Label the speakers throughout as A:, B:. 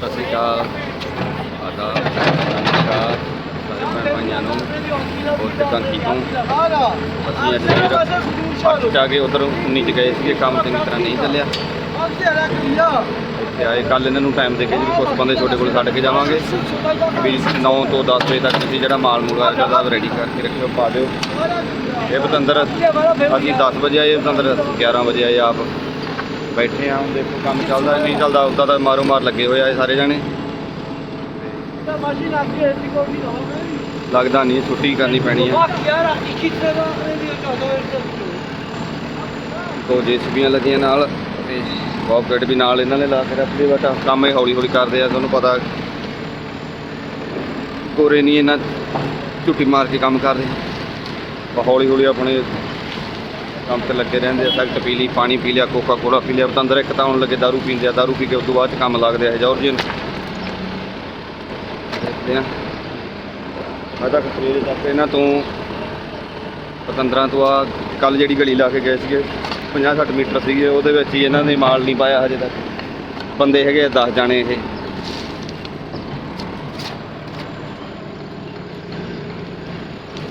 A: ਸਤਿ ਸ਼੍ਰੀ ਅਕਾਲ। ਆਦਾਬ ਨਮਸਕਾਰ ਸਾਰੇ ਭਾਈਆਂ ਨੂੰ ਹੋਰ ਕਿੱਦਾਂ ਠੀਕ ਹੋ? ਅਸੀਂ ਅੱਜ ਫਿਰ ਜਾ ਕੇ ਉਧਰ 19 ਚ ਗਏ ਸੀਗੇ ਕੰਮ ਚੰਗੀ ਤਰ੍ਹਾਂ ਨਹੀਂ ਚੱਲਿਆ। ਇੱਥੇ ਆਏ ਕੱਲ ਇਹਨਾਂ ਨੂੰ ਟਾਈਮ ਦੇ ਕੇ ਜੀ ਕੁਝ ਬੰਦੇ ਛੋਟੇ ਕੋਲ ਛੱਡ ਕੇ ਜਾਵਾਂਗੇ। ਵੀ 9 ਤੋਂ 10 ਵਜੇ ਤੱਕ ਤੁਸੀਂ ਜਿਹੜਾ ਮਾਲ ਮੂਲ ਆ ਜਾਂਦਾ ਰੈਡੀ ਕਰਕੇ ਰੱਖਿਓ ਪਾ ਦਿਓ। ਇਹ ਬਤੰਦਰ ਅਸੀਂ 10 ਵਜੇ ਆਏ ਬਤੰਦਰ 11 ਵਜੇ ਆਏ ਆਪ। ਬੈਠੇ ਆ ਹੁਣ ਦੇਖੋ ਕੰਮ ਚੱਲਦਾ ਨਹੀਂ ਚੱਲਦਾ ਉਦਾਂ ਤਾਂ ਮਾਰੋ ਮਾਰ ਲੱਗੇ ਹੋਏ ਆ ਇਹ ਸਾਰੇ ਜਾਣੇ। ਲੱਗਦਾ ਨਹੀਂ ਛੁੱਟੀ ਕਰਨੀ ਪੈਣੀ ਹੈ ਦੋ ਜੇਸੀਬੀਆਂ ਲੱਗੀਆਂ ਨਾਲ ਤੇ ਬਾਕਟ ਵੀ ਨਾਲ ਇਹਨਾਂ ਨੇ ਲਾ ਕੇ ਰੱਖਦੇ ਬਟ ਕੰਮ ਇਹ ਹੌਲੀ ਹੌਲੀ ਕਰਦੇ ਆ ਤੁਹਾਨੂੰ ਪਤਾ। ਕੋਰੇ ਨਹੀਂ ਇਹਨਾਂ ਝੁੱਟੀ ਮਾਰ ਕੇ ਕੰਮ ਕਰਦੇ। ਹੌਲੀ ਹੌਲੀ ਆਪਣੇ ਕੰਮ ਤੇ ਲੱਗੇ ਰਹਿੰਦੇ ਆ ਸਖਤ ਪੀ ਲਈ, ਪਾਣੀ ਪੀ ਲਿਆ ਕੋਕਾ ਕੋਲਾ ਪੀ ਲਿਆ ਤਾਂ ਇੱਕ ਤਾਂ ਆਉਣ ਲੱਗੇ, ਦਾਰੂ ਪੀਂਦੇ ਆ ਦਾਰੂ ਪੀ ਕੇ ਉਸ ਤੋਂ ਬਾਅਦ ਕੰਮ ਲੱਗਦੇ ਆ ਜਾਰਜੀਅਨ। ਦੇਖਦੇ ਆ। ਅੱਜ ਤੱਕ ਸਵੇਰੇ ਤੱਕ ਇਹਨਾਂ ਤੋਂ ਪਤੰਦਰਾਂ ਤੋਂ ਆ ਕੱਲ ਜਿਹੜੀ ਗਲੀ ਲਾ ਕੇ ਗਏ ਸੀਗੇ 50 60 ਮੀਟਰ ਸੀਗੇ, ਉਹਦੇ ਵਿੱਚ ਹੀ ਇਹਨਾਂ ਨੇ ਮਾਲ ਨਹੀਂ ਪਾਇਆ ਹਜੇ ਤੱਕ। ਬੰਦੇ ਹੈਗੇ 10 ਜਾਣੇ ਇਹ।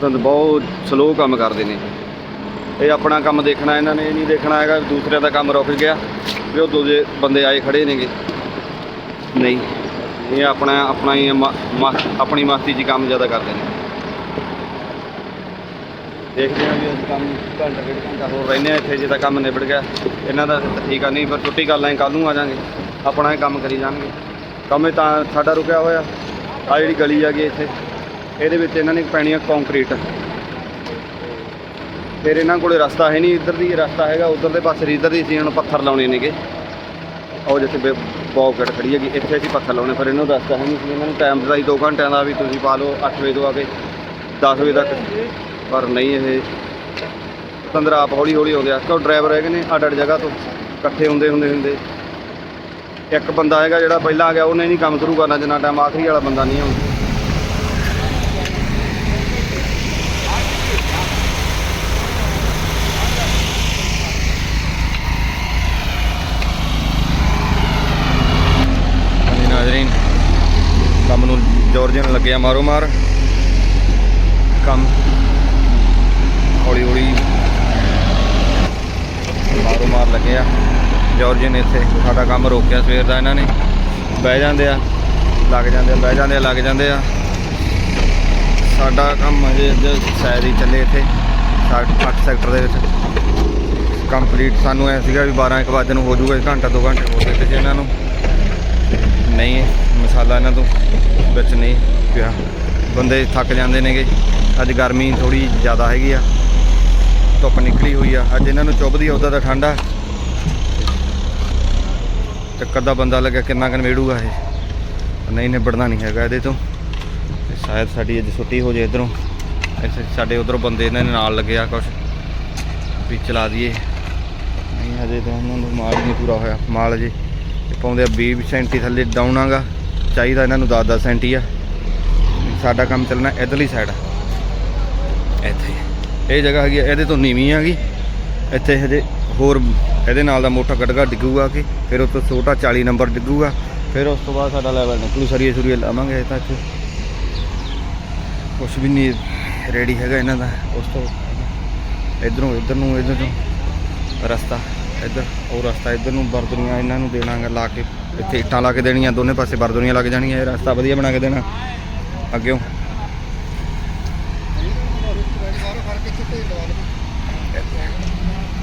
A: ਤਾਂ ਬਹੁਤ ਸਲੋ ਕੰਮ ਕਰਦੇ ਨੇ ਇਹ ਆਪਣਾ ਕੰਮ ਦੇਖਣਾ ਇਹਨਾਂ ਨੇ ਇਹ ਨਹੀਂ ਦੇਖਣਾ ਹੈਗਾ ਦੂਸਰਿਆਂ ਦਾ ਕੰਮ ਰੁਕ ਗਿਆ ਵੀ ਉਹ ਦੂਜੇ ਬੰਦੇ ਆਏ ਖੜੇ ਨੇਗੇ। ਨਹੀਂ। ਇਹ ਆਪਣਾ ਆਪਣਾ ਹੀ ਆਪਣੀ ਮਸਤੀ 'ਚ ਕੰਮ ਜ਼ਿਆਦਾ ਕਰਦੇ ਨੇ। ਦੇਖਦੇ ਹਾਂ ਵੀ ਅਸੀਂ ਕੰਮ ਘੰਟਾ ਡੇਢ ਘੰਟਾ ਹੋਰ ਰਹਿੰਦੇ ਆ ਇੱਥੇ ਜੇ ਤਾਂ ਕੰਮ ਨਿਬੜ ਗਿਆ। ਇਹਨਾਂ ਦਾ ਠੀਕ ਆ ਨਹੀਂ ਪਰ ਛੁੱਟੀ ਕਰ ਲਾਂਗੇ ਕੱਲ ਨੂੰ ਆ ਜਾਾਂਗੇ। ਆਪਣਾ ਹੀ ਕੰਮ ਕਰੀ ਜਾਣਗੇ। ਕੰਮ ਇਹ ਤਾਂ ਸਾਡਾ ਰੁਕਿਆ ਹੋਇਆ। ਆ ਜਿਹੜੀ ਗਲੀ ਆ ਗਈ ਇੱਥੇ ਇਹਦੇ ਵਿੱਚ ਇਹਨਾਂ ਨੇ ਪੈਣੀ ਆ ਕੰਕਰੀਟ ਫਿਰ ਇਹਨਾਂ ਕੋਲੇ ਰਸਤਾ ਹੈ ਨਹੀਂ, ਇੱਧਰ ਦੀ ਰਸਤਾ ਹੈਗਾ, ਉੱਧਰ ਦੇ ਪਾਸੇ ਇੱਧਰ ਦੀ ਸੀ, ਹੁਣ ਪੱਥਰ ਲਾਉਣੇ ਨੇਗੇ। ਉਹ ਜਿੱਥੇ ਬੌਕਟ ਖੜੀ ਹੈਗੀ, ਇੱਥੇ ਅਸੀਂ ਪੱਥਰ ਲਾਉਣੇ ਫਿਰ ਨੂੰ ਰਸਤਾ ਹੈ ਨਹੀਂ ਸੀ। ਇਹਨਾਂ ਨੂੰ ਟਾਈਮ ਦਿੱਤਾ ਸੀ 2 ਘੰਟਿਆਂ ਦਾ ਵੀ ਤੁਸੀਂ ਪਾ ਲਓ 8 ਵਜੇ ਤੋਂ ਆ ਕੇ 10 ਵਜੇ ਤੱਕ। ਪਰ ਨਹੀਂ ਇਹ ਪੰਦਰਾ ਆਪ ਹੌਲੀ ਹੌਲੀ ਆਉਂਦੇ ਆ ਕਿਉਂ ਡਰਾਈਵਰ ਹੈਗੇ ਨੇ ਅੱਡ ਅੱਡ ਜਗ੍ਹਾ ਤੋਂ, ਇਕੱਠੇ ਹੁੰਦੇ ਹੁੰਦੇ ਹੁੰਦੇ। ਇੱਕ ਬੰਦਾ ਹੈਗਾ ਜਿਹੜਾ ਪਹਿਲਾਂ ਆ ਗਿਆ, ਉਹਨੇ ਨਹੀਂ ਕੰਮ ਸ਼ੁਰੂ ਕਰਨਾ, ਜਿੰਨਾ ਟਾਈਮ ਆਖਰੀ ਵਾਲਾ ਬੰਦਾ ਨਹੀਂ ਆਉਂਦਾ ਹਾਂਜੀ ਨਾਜ਼ਰੀਨ ਕੰਮ ਨੂੰ ਜੋਰਜਨ ਲੱਗਿਆ ਮਾਰੋ ਮਾਰ। ਕੰਮ। ਹੌਲੀ ਹੌਲੀ ਮਾਰੋ ਮਾਰ ਲੱਗਿਆ ਜੋਰਜਨ ਇੱਥੇ ਸਾਡਾ ਕੰਮ ਰੋਕਿਆ ਸਵੇਰ ਦਾ ਇਹਨਾਂ ਨੇ। ਬਹਿ ਜਾਂਦੇ ਆ, ਲੱਗ ਜਾਂਦੇ ਆ, ਬਹਿ ਜਾਂਦੇ ਆ, ਲੱਗ ਜਾਂਦੇ ਆ। ਸਾਡਾ ਕੰਮ ਅਜੇ ਅੱਜ ਸ਼ਾਇਦ ਹੀ ਚੱਲੇ ਇੱਥੇ 8 ਸੈਕਟਰ ਦੇ ਵਿੱਚ। ਕੰਪਲੀਟ ਸਾਨੂੰ ਐ ਸੀਗਾ ਵੀ 12 ਇੱਕ ਵਜੇ ਨੂੰ ਹੋ ਜਾਊਗਾ ਘੰਟਾ, ਦੋ ਘੰਟੇ ਹੋ ਗਏ ਇਹਨਾਂ ਨੂੰ। ਨਹੀਂ, ਮਸਾਲਾ ਇਹਨਾਂ ਤੋਂ ਵਿੱਚ ਨਹੀਂ ਪਿਆ। ਬੰਦੇ ਥੱਕ ਜਾਂਦੇ ਨੇਗੇ। ਅੱਜ ਗਰਮੀ ਥੋੜੀ ਜ਼ਿਆਦਾ ਹੈਗੀ ਆ। ਧੁੱਪ ਨਿਕਲੀ ਹੋਈ ਆ। ਅੱਜ ਇਹਨਾਂ ਨੂੰ ਚੁੱਭਦੀ ਆ ਉੱਦਾਂ ਦਾ ਠੰਡਾ। ਚੱਕਰ ਦਾ ਬੰਦਾ ਲੱਗਿਆ ਕਿੰਨਾ ਕਨ ਵੇੜੂਗਾ ਇਹ। ਨਹੀਂ, ਨਿਬੜਨਾ ਨਹੀਂ ਹੈਗਾ ਇਹਦੇ ਤੋਂ। ਸ਼ਾਇਦ ਸਾਡੀ ਅੱਜ ਛੁੱਟੀ ਹੋ ਜਾਏ ਇਧਰੋਂ। ਇੱਥੇ ਸਾਡੇ ਉਧਰੋਂ ਬੰਦੇ ਇਹਨਾਂ ਦੇ ਨਾਲ ਲੱਗਿਆ ਕੁਛ। ਵੀ ਚਲਾ ਦਈਏ। ਨਹੀਂ, ਹਜੇ ਤਾਂ ਉਹਨਾਂ ਨੂੰ ਮਾਲ ਨਹੀਂ ਪੂਰਾ ਹੋਇਆ। ਮਾਲ ਜੀ ਪਾਉਂਦੇ ਆ 20 ਸੈਂਟੀ ਥੱਲੇ ਡਾਊਨ ਆਗਾ। ਚਾਹੀਦਾ ਇਹਨਾਂ ਨੂੰ 10 10 ਸੈਂਟੀ ਆ। ਸਾਡਾ ਕੰਮ ਚੱਲਣਾ ਇਧਰਲੀ ਸਾਈਡ ਇੱਥੇ। ਇਹ ਜਗ੍ਹਾ ਹੈਗੀ ਆ, ਇਹਦੇ ਤੋਂ ਨੀਵੀਂ ਹੈਗੀ ਇੱਥੇ ਹਜੇ ਹੋਰ ਇਹਦੇ ਨਾਲ ਦਾ ਮੋਟਾ ਗੜਗਾ ਡਿੱਗੂਗਾ ਕਿ ਫਿਰ ਉਸ ਤੋਂ ਛੋਟਾ 40 ਨੰਬਰ ਡਿੱਗੂਗਾ। ਫਿਰ ਉਸ ਤੋਂ ਬਾਅਦ ਸਾਡਾ ਲੈਵਲ ਨਿਕਲੂ ਸਰੀਏ ਸਰੀਏ ਲਾਵਾਂਗੇ ਤਾਂ ਇੱਥੇ। ਕੁਛ ਵੀ ਨਹੀਂ ਰੈਡੀ ਹੈਗਾ ਇਹਨਾਂ ਦਾ। ਉਸ ਤੋਂ ਇਧਰੋਂ ਇਧਰ ਨੂੰ ਇਧਰ ਨੂੰ ਰਸਤਾ। ਇੱਧਰ, ਉਹ ਰਸਤਾ ਇੱਧਰ ਨੂੰ ਬਰਦਰੀਆਂ ਇਹਨਾਂ ਨੂੰ ਦੇਣਾਗਾ ਲਾ ਕੇ। ਇੱਥੇ ਇੱਟਾਂ ਲਾ ਕੇ ਦੇਣੀਆਂ, ਦੋਨੇ ਪਾਸੇ ਬਰਦਰੀਆਂ ਲੱਗ ਜਾਣੀਆਂ, ਇਹ ਰਸਤਾ ਵਧੀਆ ਬਣਾ ਕੇ ਦੇਣਾ। ਅੱਗਿਓਂ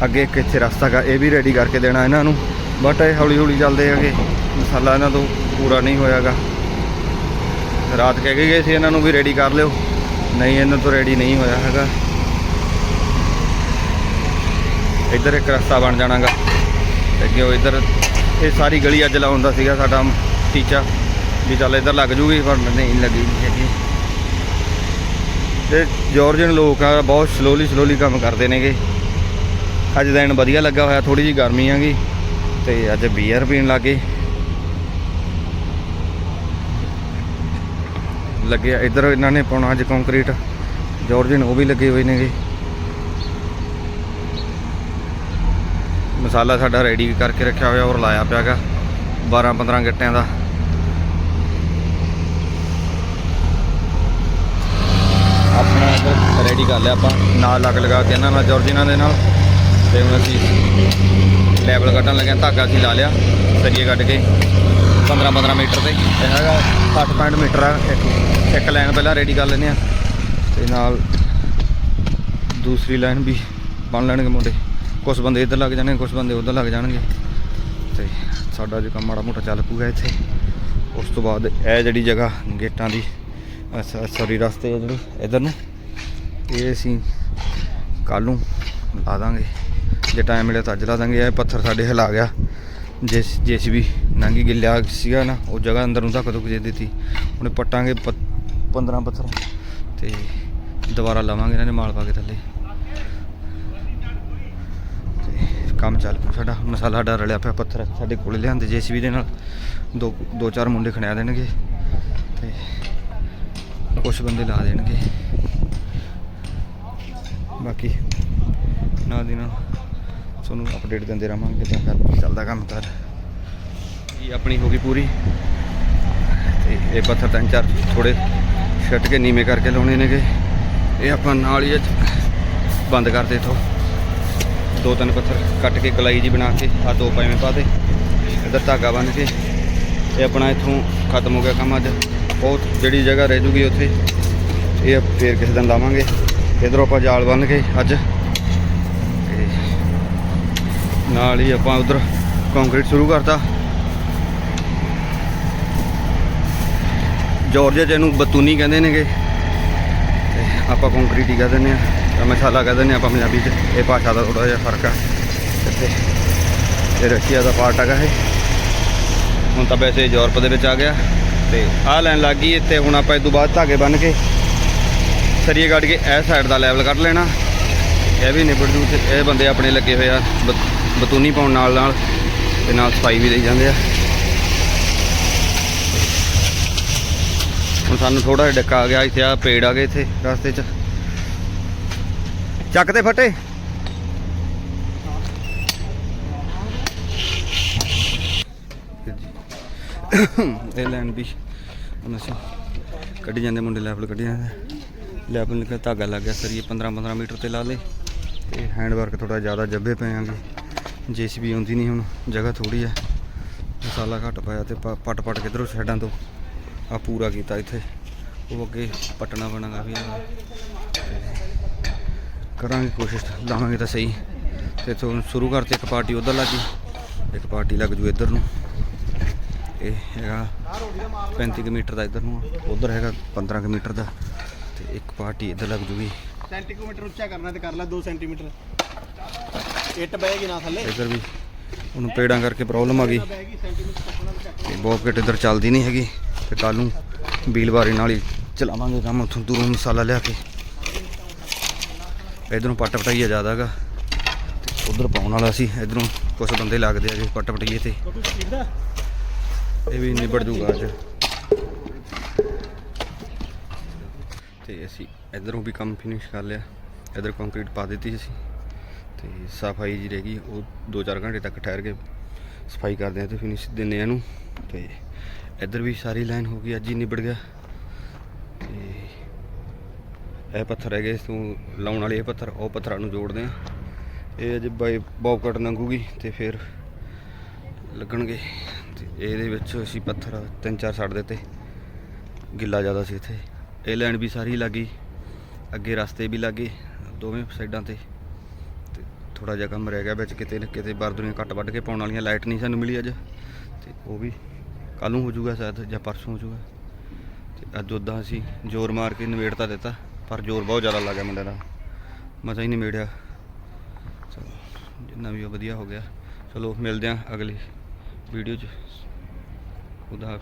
A: ਅੱਗੇ ਇੱਕ ਇੱਥੇ ਰਸਤਾ ਹੈਗਾ, ਇਹ ਵੀ ਰੈਡੀ ਕਰਕੇ ਦੇਣਾ ਇਹਨਾਂ ਨੂੰ। ਬਟ ਇਹ ਹੌਲੀ ਹੌਲੀ ਚੱਲਦੇ ਹੈਗੇ। ਮਸਾਲਾ ਇਹਨਾਂ ਤੋਂ ਪੂਰਾ ਨਹੀਂ ਹੋਇਆਗਾ ਰਾਤ ਕਹਿ ਕੇ ਗਏ ਸੀ ਇਹਨਾਂ ਨੂੰ ਵੀ ਰੈਡੀ ਕਰ ਲਿਓ। ਨਹੀਂ, ਇਹਨਾਂ ਤੋਂ ਰੈਡੀ ਨਹੀਂ ਹੋਇਆ ਹੈਗਾ। ਇੱਧਰ ਇੱਕ ਰਸਤਾ ਬਣ ਜਾਣਾਗਾ। ਤੇ ਅੱਗੇ ਉਹ ਇੱਧਰ ਇਹ ਸਾਰੀ ਗਲੀ ਅੱਜ ਲਾਉਣ ਦਾ ਸੀਗਾ ਸਾਡਾ ਟੀਚਾ ਵੀ ਚੱਲ ਇੱਧਰ ਲੱਗ ਜੂਗੀ, ਪਰ ਨਹੀਂ ਲੱਗੀ ਹੈਗੀ। ਤੇ ਜਾਰਜਨ ਲੋਕ ਆ, ਬਹੁਤ ਸਲੋਲੀ ਸਲੋਲੀ ਕੰਮ ਕਰਦੇ ਨੇਗੇ। ਅੱਜ ਦਿਨ ਵਧੀਆ ਲੱਗਾ ਹੋਇਆ ਥੋੜੀ ਜੀ ਗਰਮੀ ਆਗੀ ਤੇ ਅੱਜ ਬੀਅਰ ਪੀਣ ਲੱਗੇ ਲੱਗਿਆ ਇੱਧਰ ਇਹਨਾਂ ਨੇ ਪਾਉਣਾ ਅੱਜ ਕੰਕਰੀਟ ਜਾਰਜਨ ਉਹ ਵੀ ਲੱਗੇ ਹੋਏ ਨੇਗੇ। ਮਸਾਲਾ ਸਾਡਾ ਰੈਡੀ ਕਰਕੇ ਰੱਖਿਆ ਹੋਇਆ ਔਰ ਲਾਇਆ ਪਿਆਗਾ 12-15 ਗੱਟਿਆਂ ਦਾ। ਆਪਣਾ ਇੱਧਰ ਰੈਡੀ ਕਰ ਲਿਆ ਆਪਾਂ। ਨਾਲ ਲੱਗ ਲਗਾ ਕੇ ਇਹਨਾਂ ਨਾਲ ਜੋਰਜੀਨਾ ਦੇ ਨਾਲ। ਤੇ ਹੁਣ ਅਸੀਂ ਲੈਵਲ ਕੱਢਣ ਲੱਗੇ ਧਾਗਾ ਅਸੀਂ ਲਾ ਲਿਆ ਸਰੀਏ ਕੱਢ ਕੇ। 15-15 ਮੀਟਰ ਤੇ। ਇਹ ਹੈਗਾ 60 ਮੀਟਰ ਆ। ਇੱਕ ਇੱਕ ਲਾਈਨ ਪਹਿਲਾਂ ਰੈਡੀ ਕਰ ਲੈਨੇ ਆ ਤੇ ਨਾਲ ਦੂਸਰੀ ਲਾਈਨ ਵੀ ਬਣ ਲੈਣਗੇ ਮੁੰਡੇ। ਕੁਝ ਬੰਦੇ ਇੱਧਰ ਲੱਗ ਜਾਣਗੇ ਕੁਝ ਬੰਦੇ ਉੱਧਰ ਲੱਗ ਜਾਣਗੇ। ਤੇ ਸਾਡਾ ਜੇ ਕੰਮ ਮਾੜਾ ਮੋਟਾ ਚੱਲ ਪੂਗਾ ਇੱਥੇ। ਉਸ ਤੋਂ ਬਾਅਦ ਇਹ ਜਿਹੜੀ ਜਗ੍ਹਾ ਗੇਟਾਂ ਦੀ ਸੌਰੀ ਰਸਤੇ ਆ ਜਿਹੜੇ ਇੱਧਰ ਨੂੰ, ਇਹ ਅਸੀਂ ਕੱਲ੍ਹ ਨੂੰ ਲਾ ਦਾਂਗੇ। ਜੇ ਟਾਈਮ ਮਿਲਿਆ ਤਾਂ ਅੱਜ ਲਾ ਦਾਂਗੇ। ਇਹ ਪੱਥਰ ਸਾਡੇ ਹਿਲਾ ਗਿਆ। ਜਿਸ ਜਿਸ ਵੀ ਨੰਗੀ ਗਿੱਲਿਆ ਸੀਗਾ ਨਾ, ਉਹ ਜਗ੍ਹਾ ਅੰਦਰ ਨੂੰ ਧੱਕ ਧੁੱਕ ਜੇ ਦਿੱਤੀ। ਉਹਨੇ ਪੱਟਾਂਗੇ 15 ਪੱਥਰ। ਤੇ ਦੁਬਾਰਾ ਲਵਾਂਗੇ ਇਹਨਾਂ ਨੇ ਮਾਲ ਪਾ ਕੇ ਥੱਲੇ ਤੇ ਕੰਮ ਚੱਲ ਪੂ ਸਾਡਾ ਮਸਾਲਾ ਸਾਡਾ ਰਲਿਆ ਪਿਆ ਪੱਥਰ, ਸਾਡੇ ਕੋਲ ਲਿਆਂਦੇ ਜੇਸੀਬੀ ਦੇ ਨਾਲ। ਦੋ ਦੋ ਚਾਰ ਮੁੰਡੇ ਖਣਿਆ ਦੇਣਗੇ ਤੇ ਕੁਝ ਬੰਦੇ ਲਾ ਦੇਣਗੇ। ਬਾਕੀ ਨਾਲ ਦੀ ਨਾਲ ਤੁਹਾਨੂੰ ਅਪਡੇਟ ਦਿੰਦੇ ਰਹਾਂਗੇ ਤਾਂ ਕਰ ਚੱਲਦਾ ਕੰਮ ਕਰ। ਇਹ ਆਪਣੀ ਹੋ ਗਈ ਪੂਰੀ। ਤੇ ਇਹ ਪੱਥਰ ਤਿੰਨ ਚਾਰ ਥੋੜੇ ਛੱਟ ਕੇ ਨੀਵੇਂ ਕਰਕੇ ਲਾਉਣੇ ਨੇਗੇ। ਇਹ ਆਪਾਂ ਨਾਲ ਹੀ ਅੱਜ ਬੰਦ ਕਰਦੇ ਤੋਂ ਦੋ ਤਿੰਨ ਪੱਥਰ ਕੱਟ ਕੇ ਕਲਾਈ ਜੀ ਬਣਾ ਕੇ ਆ ਦੋ ਪਾਵੇਂ ਪਾ ਦੇ, ਇਧਰ ਧਾਗਾ ਬੰਨ ਕੇ। ਇਹ ਆਪਣਾ ਇੱਥੋਂ ਖਤਮ ਹੋ ਗਿਆ ਕੰਮ ਅੱਜ। ਬਹੁਤ ਜਿਹੜੀ ਜਗ੍ਹਾ ਰਹਿ ਜੂਗੀ ਉੱਥੇ, ਇਹ ਫੇਰ ਕਿਸੇ ਦਿਨ ਲਾਵਾਂਗੇ। ਇਧਰੋਂ ਆਪਾਂ ਜਾਲ ਬੰਨ ਕੇ ਅੱਜ। ਤੇ ਨਾਲ ਹੀ ਆਪਾਂ ਉਧਰ ਕੰਕਰੀਟ ਸ਼ੁਰੂ ਕਰਤਾ। ਜਾਰਜੀਆ ਚ ਇਹਨੂੰ ਬਤੂਨੀ ਕਹਿੰਦੇ ਨੇਗੇ। ਤੇ ਆਪਾਂ ਕੰਕਰੀਟ ਹੀ ਕਹਿ ਦਿੰਦੇ ਆ ਮਸਾਲਾ ਕਹਿ ਦਿੰਦੇ ਆ ਆਪਾਂ ਪੰਜਾਬੀ ਚ, ਇਹ ਭਾਸ਼ਾ ਦਾ ਥੋੜਾ ਜਿਹਾ ਫ਼ਰਕ ਆ। ਇੱਥੇ ਇਹ ਰਸ਼ੀਆ ਦਾ ਪਾਰਟ ਹੈਗਾ ਇਹ। ਹੁਣ ਤਾਂ ਵੈਸੇ ਯੂਰਪ ਦੇ ਵਿੱਚ ਆ ਗਿਆ ਤੇ ਆਹ ਲਾਈਨ ਲੱਗ ਗਈ ਇੱਥੇ, ਹੁਣ ਆਪਾਂ ਇਹ ਤੋਂ ਬਾਅਦ ਧਾਗੇ ਬੰਨ ਕੇ ਸਰੀਏ ਕੱਢ ਕੇ ਇਹ ਸਾਈਡ ਦਾ ਲੈਵਲ ਕੱਢ ਲੈਣਾ। ਇਹ ਵੀ ਨਿਬੜ ਜੂ ਇਹ ਬੰਦੇ ਆਪਣੇ ਲੱਗੇ ਹੋਏ ਆ, ਬਤ- ਬਤੂਨੀ ਪਾਉਣ ਨਾਲ ਨਾਲ ਤੇ ਨਾਲ ਸਫ਼ਾਈ ਵੀ ਦੇਈ ਜਾਂਦੇ ਆ। ਹੁਣ ਸਾਨੂੰ ਥੋੜਾ ਜਿਹਾ ਡੱਕਾ ਆ ਗਿਆ, ਇੱਥੇ ਆ ਪੇੜ ਆ ਗਏ ਇੱਥੇ ਰਸਤੇ 'ਚ। ਚੱਕ ਤੇ ਫਟੇ। ਇਹ ਲੈਣ ਵੀ ਹੁਣ ਅਸੀਂ ਕੱਢੀ ਜਾਂਦੇ ਮੁੰਡੇ ਲੈਵਲ ਕੱਢੀ ਜਾਂਦੇ ਲੈਵਲ ਨਿਕਲ ਧਾਗਾ ਲੱਗ ਗਿਆ ਸਰੀਏ 15 15 ਮੀਟਰ ਤੇ ਲਾ ਲੇ ਤੇ ਹੈਂਡ ਵਰਕ ਥੋੜਾ ਜ਼ਿਆਦਾ ਜੱਬੇ ਪਏ ਆਂਗੇ। ਜੇਸੀਬੀ ਆਉਂਦੀ ਨਹੀਂ ਹੁਣ, ਜਗ੍ਹਾ ਥੋੜੀ ਆ। ਮਸਾਲਾ ਘੱਟ ਪਾਇਆ ਤੇ ਪ- ਪੱਟ ਪੱਟ ਕੇ ਸਾਈਡਾਂ ਤੋਂ ਆ ਪੂਰਾ ਕੀਤਾ ਇੱਥੇ। ਉਹ ਅੱਗੇ ਪਟਣਾ ਬਣਾਗਾ ਵੀ ਹੈਗਾ। ਤੇ ਕਰਾਂਗੇ ਕੋਸ਼ਿਸ਼ ਲਾਵਾਂਗੇ ਤਾਂ ਸਹੀ। ਤੇ ਇੱਥੋਂ ਸ਼ੁਰੂ ਕਰਤੇ ਇੱਕ ਪਾਰਟੀ ਉਧਰ ਲੱਗੀ ਇੱਕ ਪਾਰਟੀ ਲੱਗ ਜੂ ਇੱਧਰ ਨੂੰ। ਇਹ ਹੈਗਾ 35 ਕੁ ਮੀਟਰ ਦਾ ਇੱਧਰ ਨੂੰ ਉਧਰ ਹੈਗਾ 15 ਕੁ ਮੀਟਰ ਦਾ। ਤੇ ਇੱਕ ਪਾਰਟੀ ਇੱਧਰ ਲੱਗ ਜੂਗੀ।
B: ਸੈਂਟੀਮੀਟਰ ਉੱਚਾ ਕਰਨਾ ਤੇ ਕਰ ਲੈ 2 ਸੈਂਟੀਮੀਟਰ। ਇੱਟ ਬਹਿਗੀ ਨਾ ਥੱਲੇ।
A: ਇੱਧਰ ਵੀ ਉਹਨੂੰ ਪੇੜਾਂ ਕਰਕੇ ਪ੍ਰੋਬਲਮ ਆ ਗਈ।
B: ਤੇ ਚੱਕ।
A: ਤੇ ਬੋਬਕਟ ਇੱਧਰ ਚੱਲਦੀ ਨਹੀਂ ਹੈਗੀ। ਤੇ ਕੱਲ ਨੂੰ ਬੀਲਬਾਰੀ ਨਾਲ ਹੀ ਚਲਾਵਾਂਗੇ ਕੰਮ। ਉੱਥੋਂ ਦੂਰੋਂ ਮਸਾਲਾ ਲਿਆ ਕੇ। ਇਧਰੋਂ ਪੱਟ ਪਟਾਈਆ ਜ਼ਿਆਦਾ ਹੈਗਾ ਤੇ ਉਧਰ ਪਾਉਣ ਵਾਲਾ ਸੀ ਇਧਰੋਂ ਕੁਝ ਬੰਦੇ ਲੱਗਦੇ ਆ ਜੀ ਪੱਟ ਪਟਾਈਏ ਤੇ। ਇਹ ਵੀ ਨਿਬੜ ਜੂਗਾ ਅੱਜ। ਤੇ ਅਸੀਂ ਇਧਰੋਂ ਵੀ ਕੰਮ ਫਿਨਿਸ਼ ਕਰ ਲਿਆ। ਇਧਰ ਕੰਕਰੀਟ ਪਾ ਦਿੱਤੀ ਅਸੀਂ। ਤੇ ਸਫ਼ਾਈ ਜੀ ਰਹਿ ਗਈ ਉਹ 2-4 ਘੰਟੇ ਤੱਕ ਠਹਿਰ ਕੇ ਸਫ਼ਾਈ ਕਰਦੇ ਆ ਤੇ ਫਿਨਿਸ਼ ਦਿੰਨੇ ਆ ਇਹਨੂੰ। ਤੇ ਇਧਰ ਵੀ ਸਾਰੀ ਲਾਈਨ ਹੋ ਗਈ ਅੱਜ ਹੀ ਨਿਬੜ ਗਿਆ। ਇਹ ਪੱਥਰ ਹੈਗੇ, ਇਸ ਤੋਂ ਲਾਉਣ ਵਾਲੇ ਇਹ ਪੱਥਰ, ਉਹ ਪੱਥਰਾਂ ਨੂੰ ਜੋੜਦੇ ਆ ਇਹ ਅਜੇ ਬਾਈ ਬੌਬ ਕੱਟ ਲੰਘੂਗੀ ਤੇ ਫਿਰ ਲੱਗਣਗੇ। ਤੇ ਇਹਦੇ ਵਿੱਚ ਅਸੀਂ ਪੱਥਰ ਤਿੰਨ ਚਾਰ ਛੱਡ ਦਿੱਤੇ। ਗਿੱਲਾ ਜ਼ਿਆਦਾ ਸੀ ਇੱਥੇ। ਇਹ ਲਾਈਨ ਵੀ ਸਾਰੀ ਲੱਗੀ ਅੱਗੇ ਰਸਤੇ ਵੀ ਲੱਗੇ ਦੋਵੇਂ ਸਾਈਡਾਂ ਤੇ। ਤੇ ਥੋੜਾ ਜਿਹਾ ਕੰਮ ਰਹਿ ਗਿਆ ਵਿੱਚ, ਕਿਤੇ ਨਾ ਕਿਤੇ ਬਰਦਰੀਆਂ ਕੱਟ ਵੱਢ ਕੇ ਪਾਉਣ ਵਾਲੀਆਂ ਲਾਈਟ ਨਹੀਂ ਸਾਨੂੰ ਮਿਲੀ ਅੱਜ। ਤੇ ਉਹ ਵੀ ਕੱਲ ਨੂੰ ਹੋ ਜਾਊਗਾ ਸ਼ਾਇਦ ਜਾਂ ਪਰਸੋਂ ਹੋ ਜਾਊਗਾ। ਤੇ ਅੱਜ ਉਦਾਂ ਅਸੀਂ ਜ਼ੋਰ ਮਾਰ ਕੇ ਨਿਬੇੜ ਦਿੱਤਾ। ਪਰ ਜ਼ੋਰ ਬਹੁਤ ਜ਼ਿਆਦਾ ਲੱਗ ਗਿਆ ਮੁੰਡੇ ਦਾ। ਮਜ਼ਾ ਹੀ ਨਹੀਂ ਮੇੜਿਆ ਜਿੰਨਾ ਵੀ ਉਹ ਵਧੀਆ ਹੋ ਗਿਆ। ਚਲੋ, ਮਿਲਦੇ ਹਾਂ ਅਗਲੀ ਵੀਡੀਓ 'ਚ। ਉਹਦਾ